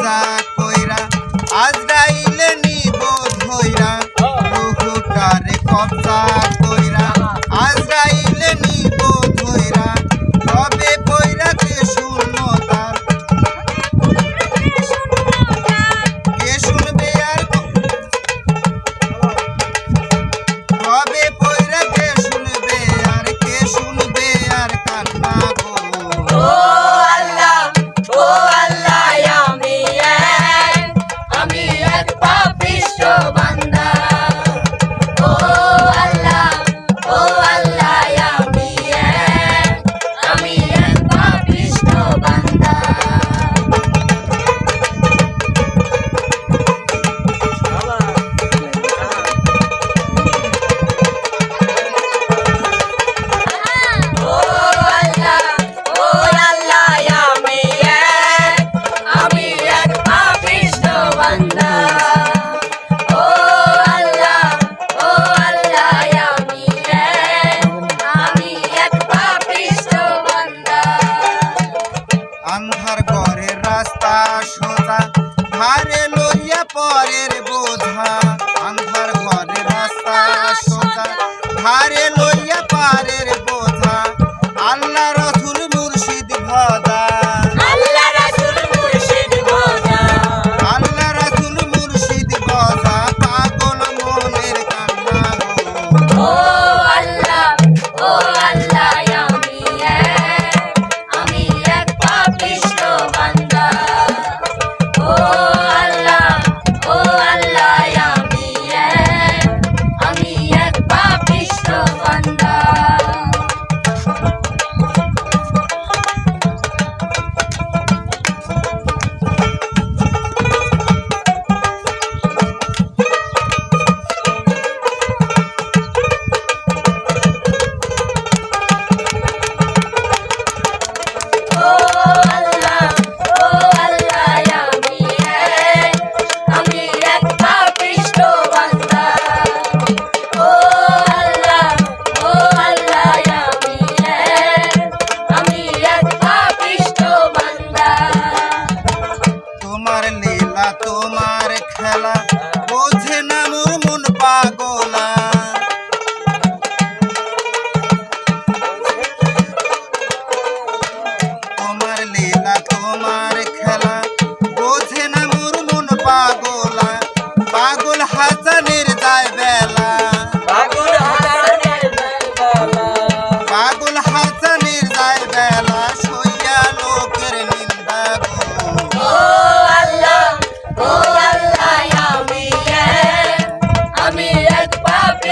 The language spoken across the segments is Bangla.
মাজা কইরা আজরাইলে নিবোধ হইরা বহুটারে কবজা সংহার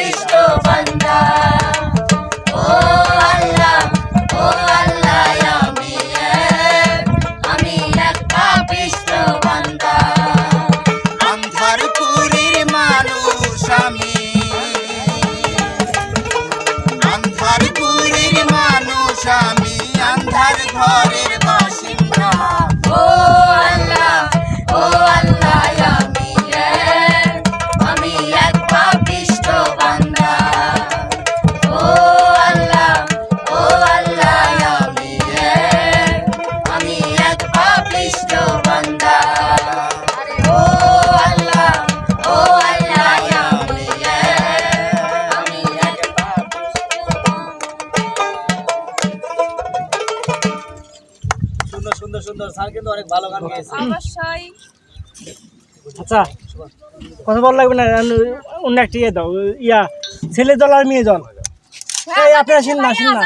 Estou সুন্দর সুন্দর স্যার কিন্তু অনেক ভালো গান গাইছে। অবশ্যই আচ্ছা কথা বল লাগবে না অন্য একটা ইয়ে দাও ইয়া ছেলে দল আর মেয়ে দল। এই আপনারা শুন না শুন না